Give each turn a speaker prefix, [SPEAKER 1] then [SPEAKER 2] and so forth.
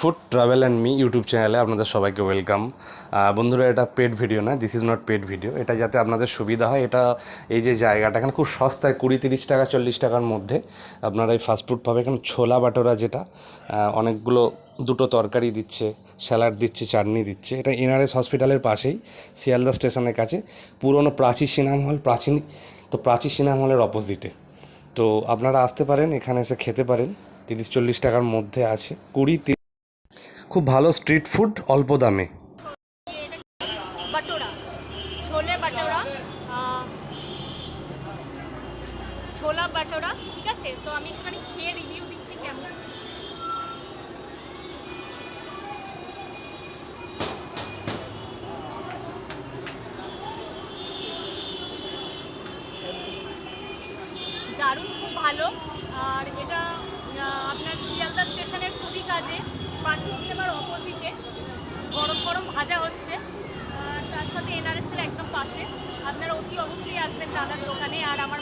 [SPEAKER 1] Food travel and me YouTube চ্যানেলে আপনাদের সবাইকে ওয়েলকাম। বন্ধুরা, এটা পেড ভিডিও না this is not paid video এটা যাতে আপনাদের সুবিধা হয়, এটা এই যে জায়গাটা, এখানে খুব সস্তায় কুড়ি তিরিশ টাকা, চল্লিশ টাকার মধ্যে আপনারা এই ফাস্টফুড পাবে এখানে ছোলা বাটোরা যেটা অনেকগুলো দুটো তরকারি দিচ্ছে, স্যালাড দিচ্ছে, চাটনি দিচ্ছে। এটা এনআরএস হসপিটালের পাশেই, শিয়ালদা স্টেশনের কাছে। পুরনো প্রাচী সিনেমা হল, প্রাচীন, তো প্রাচী সিনেমা হলের অপোজিটে তো আপনারা আসতে পারেন, এখানে এসে খেতে পারেন। তিরিশ চল্লিশ টাকার মধ্যে আছে। কুড়ি খুব ভালো স্ট্রিট ফুড অল্প দামে।
[SPEAKER 2] বাটোরা, ছোলে বাটোরা ঠিক আছে? তো আমি দারুণ, খুব ভালো। আর এটা আহ, আপনার শিয়ালদা স্টেশনের খুবই কাজে পাঁচি সিনেমার অপোজিটে গরম ভাজা হচ্ছে। তার সাথে এনআরএস এর একদম পাশে। আপনারা অতি অবশ্যই আসবেন দাদার দোকানে। আর আমার